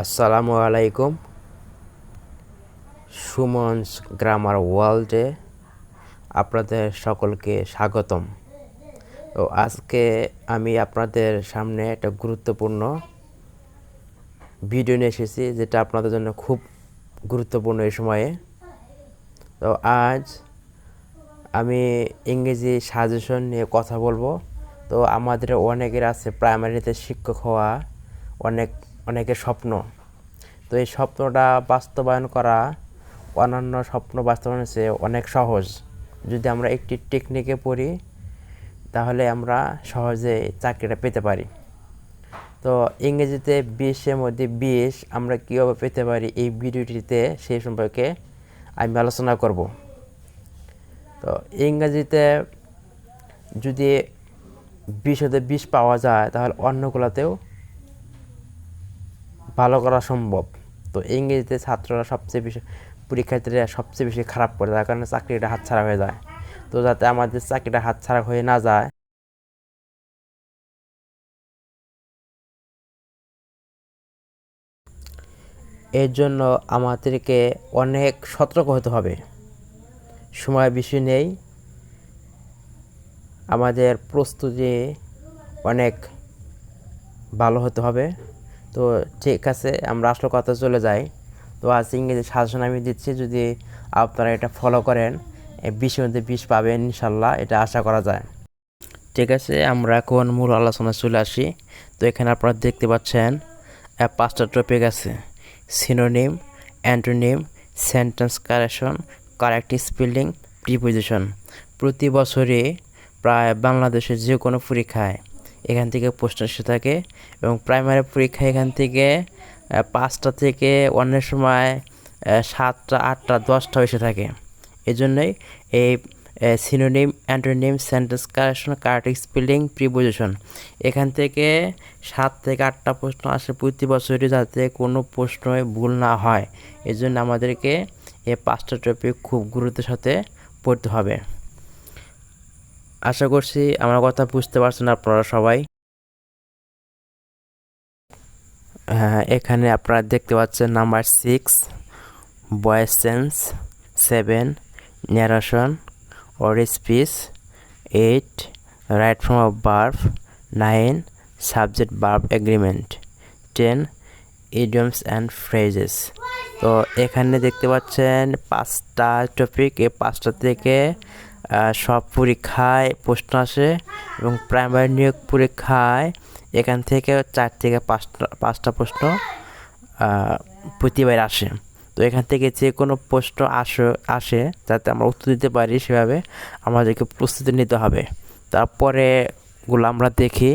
আসসালামু আলাইকুম। সুমনস গ্রামার ওয়ার্ল্ডে আপনাদের সকলকে স্বাগতম। তো আজকে আমি আপনাদের সামনে একটা গুরুত্বপূর্ণ ভিডিও নিয়ে এসেছি, যেটা আপনাদের জন্য খুব গুরুত্বপূর্ণ এই সময়ে। তো আজ আমি ইংরেজি সাজেশন নিয়ে কথা বলব। তো আমাদের অনেকের আছে প্রাইমারিতে শিক্ষক হওয়া অনেক, অনেকের স্বপ্ন। তো এই স্বপ্নটা বাস্তবায়ন করা অন্যান্য স্বপ্ন বাস্তবায়নের চেয়ে অনেক সহজ। যদি আমরা একটি টেকনিকে পড়ি, তাহলে আমরা সহজে চাকরিটা পেতে পারি। তো ইংরেজিতে বিশের মধ্যে বিশ আমরা কীভাবে পেতে পারি এই ভিডিওটিতে সেই সম্পর্কে আমি আলোচনা করব। তো ইংরেজিতে যদি বিশ হতে বিশ পাওয়া যায়, তাহলে অন্যগুলোতেও ভালো করা সম্ভব। তো ইংরেজিতে ছাত্ররা সবচেয়ে বেশি, পরীক্ষার্থীরা সবচেয়ে বেশি খারাপ করে তার কারণে চাকরিটা হাতছাড়া হয়ে যায়। তো যাতে আমাদের চাকরিটা হাতছাড়া হয়ে না যায়। এর জন্য আমাদেরকে অনেক সতর্ক হতে হবে। সময় বেশি নেই। আমাদের প্রস্তুতি অনেক ভালো হতে হবে। তো ঠিক আছে, আমরা আসলে কথা চলে যাই। তো আজ ইংরেজি সাজেশন আমি দিচ্ছি, যদি আপনারা এটা ফলো করেন বিশের মধ্যে বিশ পাবেন ইনশাল্লাহ, এটা আশা করা যায়। ঠিক আছে, আমরা এখন মূল আলোচনা চলে আসি। তো এখানে আপনারা দেখতে পাচ্ছেন পাঁচটা টপিক আছে। Synonym antonym sentence correction correct spelling preposition প্রতি বছরে প্রায় বাংলাদেশের যে কোনো পরীক্ষায় এখান থেকে প্রশ্ন এসে থাকে এবং প্রাইমারি পরীক্ষা এখান থেকে পাঁচটা থেকে অনেক সময় সাতটা, আটটা, দশটা এসে থাকে। এজন্যই এই synonym antonym sentence correction correct spelling preposition এখান থেকে সাত থেকে আটটা প্রশ্ন আসে প্রতি বছরই যাতে কোনো প্রশ্নই ভুল না হয়। এই জন্য আমাদেরকে এই পাঁচটা টপিক খুব গুরুত্বের সাথে পড়তে হবে। আশা করছি আমার কথা বুঝতে পারছেন আপনারা সবাই। হ্যাঁ এখানে আপনারা দেখতে পাচ্ছেন number six voice sense seven narration or speech eight right form of verb nine subject verb agreement ten idioms and phrases তো এখানে দেখতে পাচ্ছেন পাঁচটা টপিক এই পাঁচটা থেকে সব পরীক্ষায় প্রশ্ন আসে এবং প্রাইমারি নিয়োগ পরীক্ষায় এখান থেকে চার থেকে পাঁচটা পাঁচটা প্রশ্ন প্রতিবার আসে। তো এখান থেকে যে কোনো প্রশ্ন আসে আসে যাতে আমরা উত্তর দিতে পারি সেভাবে আমাদেরকে প্রস্তুতি নিতে হবে। তারপরে গুলো আমরা দেখি।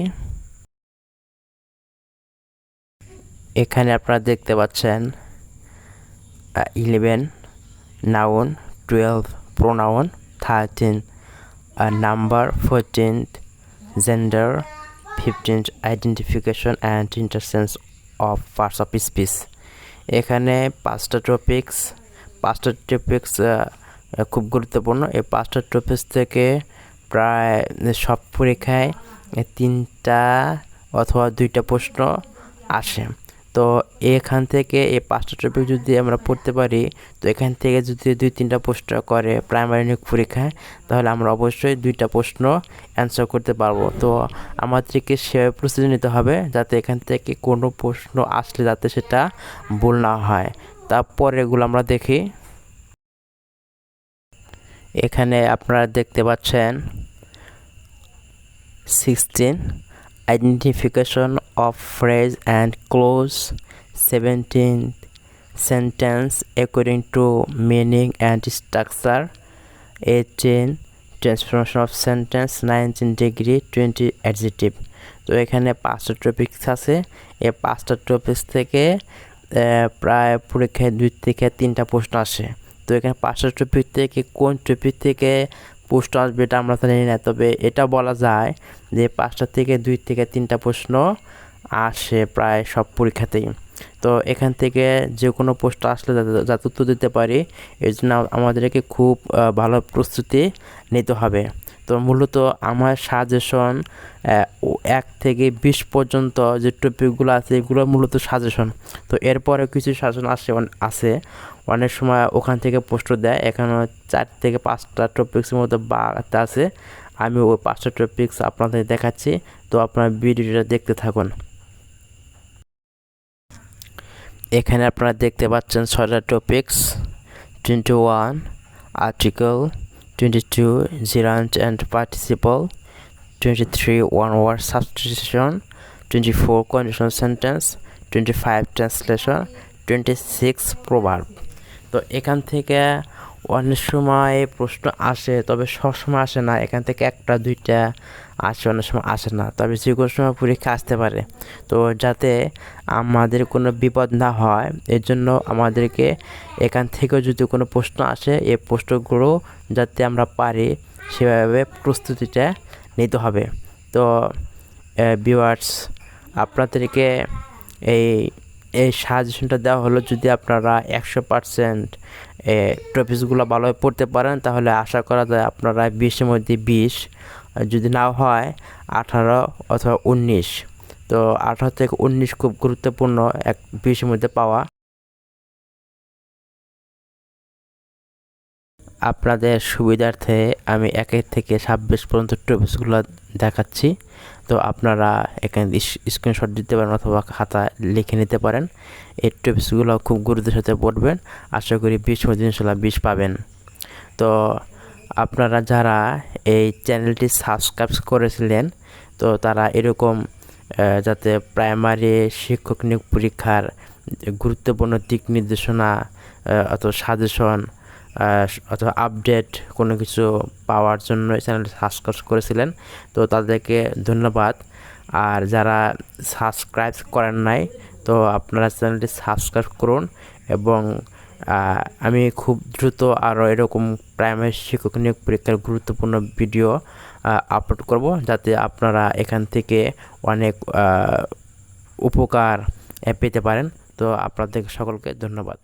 এখানে আপনারা দেখতে পাচ্ছেন eleven noun twelve pronoun thirteen number fourteen gender fifteen identification and interchange of parts of speech এখানে পাঁচটা টপিক্স পাঁচটা টপিক্স খুব গুরুত্বপূর্ণ। এই পাঁচটা টপিক্স থেকে প্রায় সব পরীক্ষায় তিনটা অথবা দুইটা প্রশ্ন আসে। তো এখান থেকে এই পাঁচটা টপিক যদি আমরা পড়তে পারি, তো এখান থেকে যদি দুই তিনটা প্রশ্ন করে প্রাইমারি নিয়োগ পরীক্ষায় তাহলে আমরা অবশ্যই দুইটা প্রশ্ন অ্যান্সার করতে পারব। তো আমাদেরকে সেভাবে প্রস্তুতি নিতে হবে যাতে এখান থেকে কোনো প্রশ্ন আসলে যাতে সেটা ভুল না হয়। তারপর এগুলো আমরা দেখি। এখানে আপনারা দেখতে পাচ্ছেন sixteen identification of phrase and clause seventeen sentence according to meaning and structure eighteen transformation of sentence nineteen degree twenty adjective তো এখানে পাঁচটা টপিক্স আছে। এই পাঁচটা টপিক্স থেকে প্রায় পরীক্ষায় দুই থেকে তিনটা প্রশ্ন আসে। তো এখানে পাঁচটা টপিক থেকে কোন টপিক থেকে প্রশ্ন আসবে এটা আমরা জানি না। তবে এটা বলা যায় যে পাঁচটা থেকে দুই থেকে তিনটা প্রশ্ন আসে প্রায় সব পরীক্ষাতেই। তো এখান থেকে যে কোনো প্রশ্ন আসলে যাতে উত্তর দিতে পারি, এর জন্য আমাদেরকে খুব ভালো প্রস্তুতি নিতে হবে। তো মূলত আমার সাজেশন এক থেকে বিশ পর্যন্ত যে টপিকগুলো আছে, এগুলো মূলত সাজেশন তো এরপরে কিছু সাজেশন আসে আছে। অনেক সময় ওখান থেকে পোস্ট দেয়, এখানে চার থেকে পাঁচটা টপিক্সের মধ্যে বা আছে। আমি ওই পাঁচটা টপিক্স আপনাদের দেখাচ্ছি, তো আপনার ভিডিওটা দেখতে থাকুন। এখানে আপনারা দেখতে পাচ্ছেন ছয়টা topics twenty one article twenty two gerund and participle twenty three one word substitution twenty four condition sentence twenty five translation twenty six proverb তো এখান থেকে অনেক সময় প্রশ্ন আসে, তবে সবসময় আসে না। এখান থেকে একটা, দুইটা আসে, অনেক সময় আসে না। তবে যে কোনো সময় পরীক্ষা আসতে পারে। তো যাতে আমাদের কোনো বিপদ না হয় এর জন্য আমাদেরকে এখান থেকেও যদি কোনো প্রশ্ন আসে এই প্রশ্নগুলো যাতে আমরা পারি, সেভাবে প্রস্তুতিটা নিতে হবে। তো ভিউয়ার্স আপনাদেরকে এই এই সাজেশনটা দেওয়া হলো যদি আপনারা একশো পারসেন্ট টপিকসগুলো ভালোভাবে পড়তে পারেন, তাহলে আশা করা যায় আপনারা বিশের মধ্যে বিশ যদি না হয়, আঠারো অথবা উনিশ। তো আঠারো থেকে উনিশ খুব গুরুত্বপূর্ণ এক বিশের মধ্যে পাওয়া। আপনাদের সুবিধার্থে আমি একের থেকে ছাব্বিশ পর্যন্ত টপিকসগুলো দেখাচ্ছি। তো আপনারা এখানে স্ক্রিনশট দিতে পারেন অথবা খাতা লিখে নিতে পারেন। এই টপিকসগুলো খুব গুরুত্বের সাথে পড়বেন। আশা করি বিশ মধ্যে ইনশাল্লাহ বিশ পাবেন। তো আপনারা যারা এই চ্যানেলটি সাবস্ক্রাইব করেছিলেন, তো তারা এরকম যাতে প্রাইমারি শিক্ষক নিয়োগ পরীক্ষার গুরুত্বপূর্ণ দিক নির্দেশনা অথবা সাজেশন অথবা আপডেট কোনো কিছু পাওয়ার জন্য এই চ্যানেলটি সাবস্ক্রাইব করেছিলেন, তো তাদেরকে ধন্যবাদ। আর যারা সাবস্ক্রাইব করেন নাই, তো আপনারা চ্যানেলটি সাবস্ক্রাইব করুন এবং আমি খুব দ্রুত আরও এরকম প্রাইমারি শিক্ষক নিয়োগ পরীক্ষার গুরুত্বপূর্ণ ভিডিও আপলোড করব যাতে আপনারা এখান থেকে অনেক উপকার পেতে পারেন। তো আপনাদের সকলকে ধন্যবাদ।